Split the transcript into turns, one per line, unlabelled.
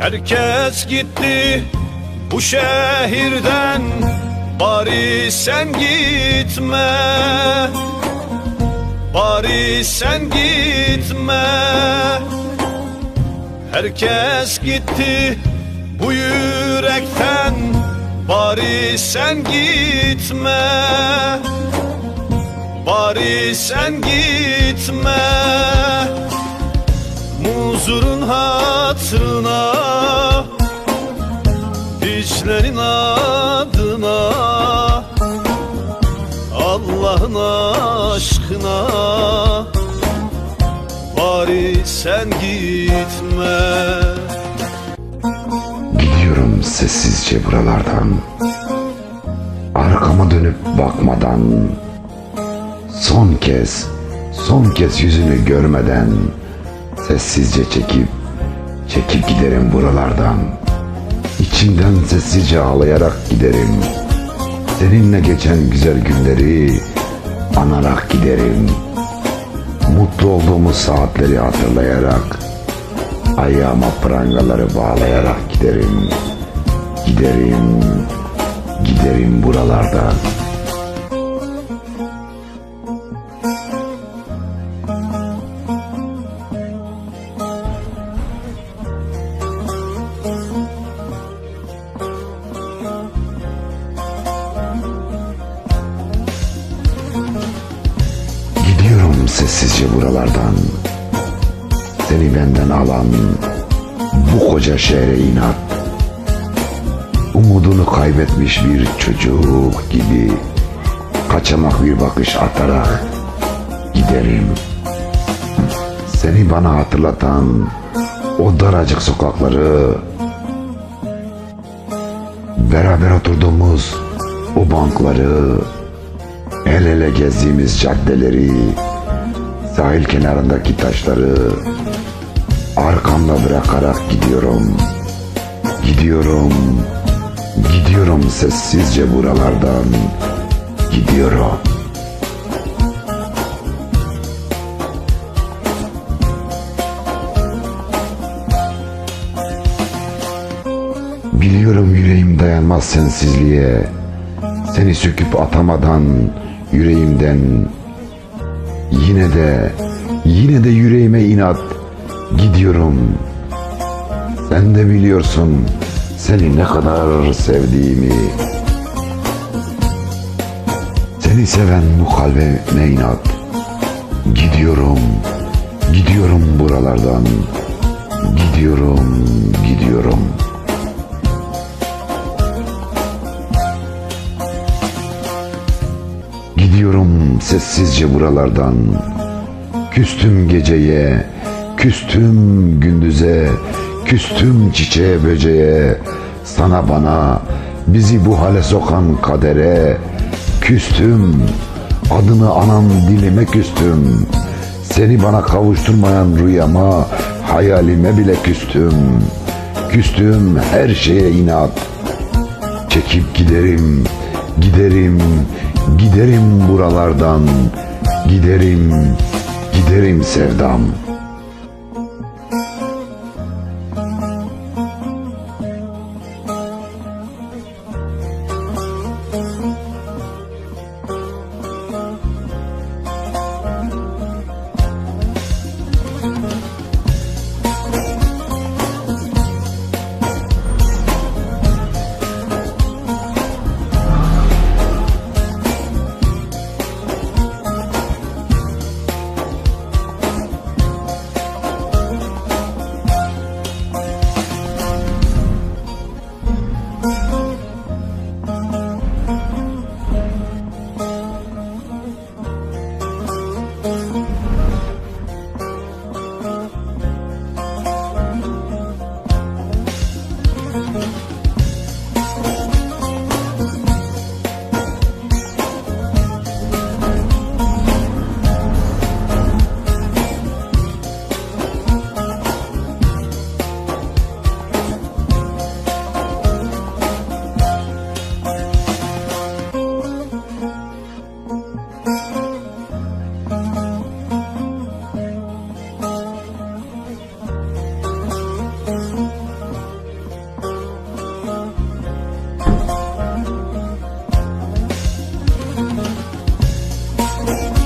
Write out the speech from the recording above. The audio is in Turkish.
Herkes gitti bu şehirden Bari sen gitme. Bari sen gitme. Herkes gitti bu yürekten Bari sen gitme. Bari sen gitme Muzurun hatırına Hiçlerin adına Allah'ın aşkına. Bari sen gitme.
Gidiyorum sessizce buralardan Arkama dönüp bakmadan Son kez Son kez yüzünü görmeden Sessizce çekip Çekip giderim buralardan İçimden sessizce ağlayarak giderim Seninle geçen güzel günleri Anarak giderim Mutlu olduğumuz saatleri hatırlayarak Ayağıma prangaları bağlayarak giderim. Giderim, giderim buralardan. Sessizce buralardan. Seni benden alan bu koca şehre inat. Umudunu kaybetmiş bir çocuk gibi kaçamak bir bakış atarak giderim. Seni bana hatırlatan o daracık sokakları beraber oturduğumuz o bankları el ele gezdiğimiz caddeleri sahil kenarındaki taşları arkamda bırakarak gidiyorum. Gidiyorum. Gidiyorum sessizce buralardan. Gidiyorum. Biliyorum yüreğim dayanmaz sensizliğe. Seni söküp atamadan yüreğimden Yine de, yine de yüreğime inat gidiyorum. Sen de biliyorsun seni ne kadar sevdiğimi. Seni seven bu kalbime inat. Gidiyorum, gidiyorum buralardan. Gidiyorum, gidiyorum. Gidiyorum sessizce buralardan. Küstüm geceye, küstüm gündüze, küstüm çiçeğe böceğe, sana bana, bizi bu hale sokan kadere, küstüm, adını anam dilime küstüm, seni bana kavuşturmayan rüyama, hayalime bile küstüm, küstüm her şeye inat, çekip giderim, giderim, Giderim buralardan, giderim, giderim sevdam. Müzik Thank you.